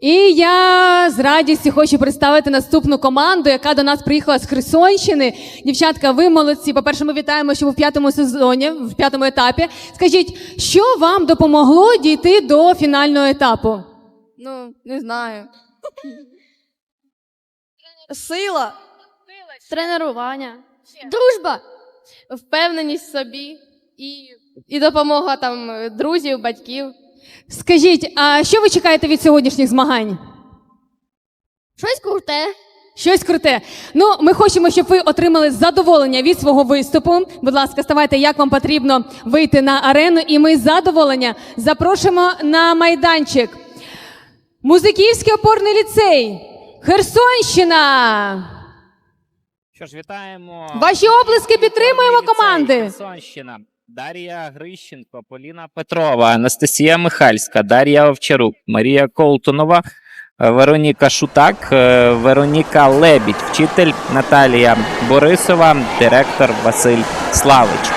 І я з радістю хочу представити наступну команду, яка до нас приїхала з Херсонщини. Дівчатка, ви молодці. По-перше, ми вітаємо, що ви в п'ятому сезоні, в п'ятому етапі. Скажіть, що вам допомогло дійти до фінального етапу? Ну, не знаю. Сила. Тренування. Дружба. Впевненість в собі і, і допомога там друзів, батьків. Скажіть, а що ви чекаєте від сьогоднішніх змагань? Щось круте. Щось круте. Ну, ми хочемо, щоб ви отримали задоволення від свого виступу. Будь ласка, ставайте, як вам потрібно вийти на арену, і ми з задоволення запрошуємо на майданчик. Музиківський опорний ліцей. Херсонщина. Що ж, вітаємо. Ваші оплески підтримуємо команди. Херсонщина. Дар'я Грищенко, Поліна Петрова, Анастасія Михальська, Дар'я Овчарук, Марія Колтунова, е, Вероніка Шутак, е, Вероніка Лебідь, вчитель Наталія Борисова, директор Василь Славич.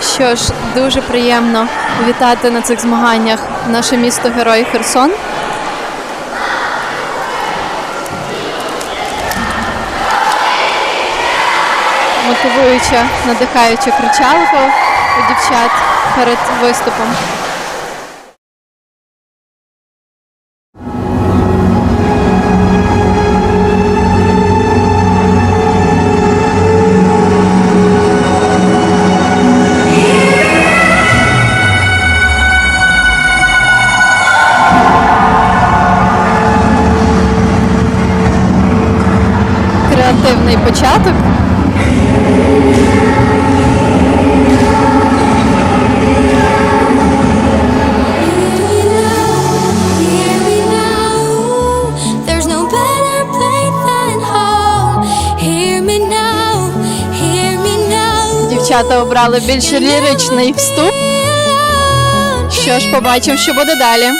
Що ж, дуже приємно вітати на цих змаганнях наше місто Герой Херсон. Мотивуюча, надихаюча кричалка у дівчат перед виступом. Початок. дівчата обрали більш ліричний вступ. Що ж, побачимо, що буде далі.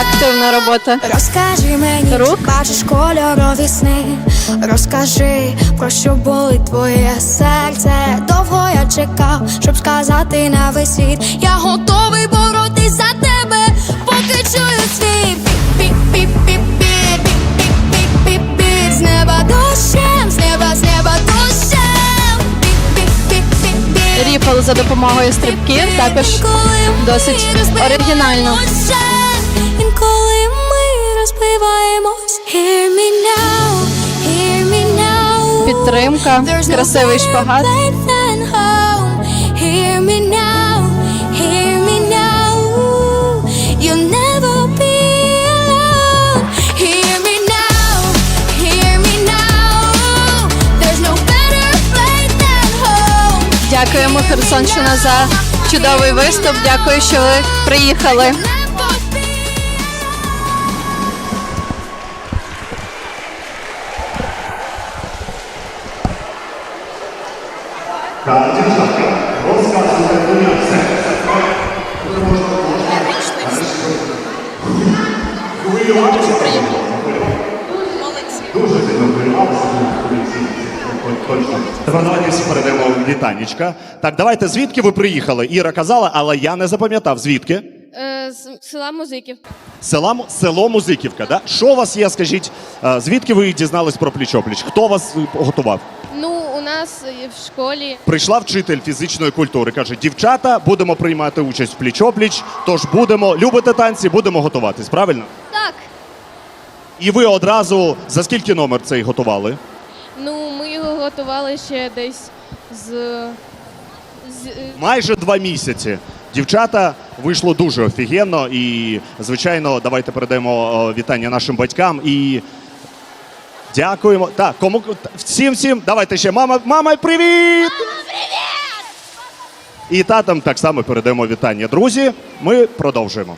Активна робота. Розкажи мені, рук бачиш кольорові сни. Розкажи, про що болить твоє серце. Довго я чекав, щоб сказати на весь світ. Я готовий боротись за тебе, поки чую свій. З неба дощем, з неба, з неба дощем. Піп-піп-піп-піп-піп. За допомогою стрибків також досить оригінально. Інколи ми розбиваємось. Me hear me now підтримка, красивий шпагат. Дякуємо Херсонщина за чудовий виступ. Дякую, що ви приїхали. Хвилюватися Дуже сильно хвилювалися. Давайте всі передаємо вітанечка. Так, давайте, звідки ви приїхали? Іра казала, але я не запам'ятав, звідки? Е, з села музиків. Села, село Музиківка, да? Що у вас є, скажіть, е, звідки ви дізнались про пліч-опліч? Хто вас е, готував? Нас в школі Прийшла вчитель фізичної культури, каже: дівчата, будемо приймати участь в пліч-опліч, тож будемо любити танці, будемо готуватись. Правильно? так. І ви одразу за скільки номер цей готували? Ну, ми його готували ще десь з. з е, Майже два місяці. Дівчата вийшло дуже офігенно, і звичайно, давайте передаємо вітання нашим батькам і. Дякуємо. Так, кому всім всім. Давайте ще мама, мама, привіт! І татам так само передаємо вітання. Друзі, ми продовжуємо.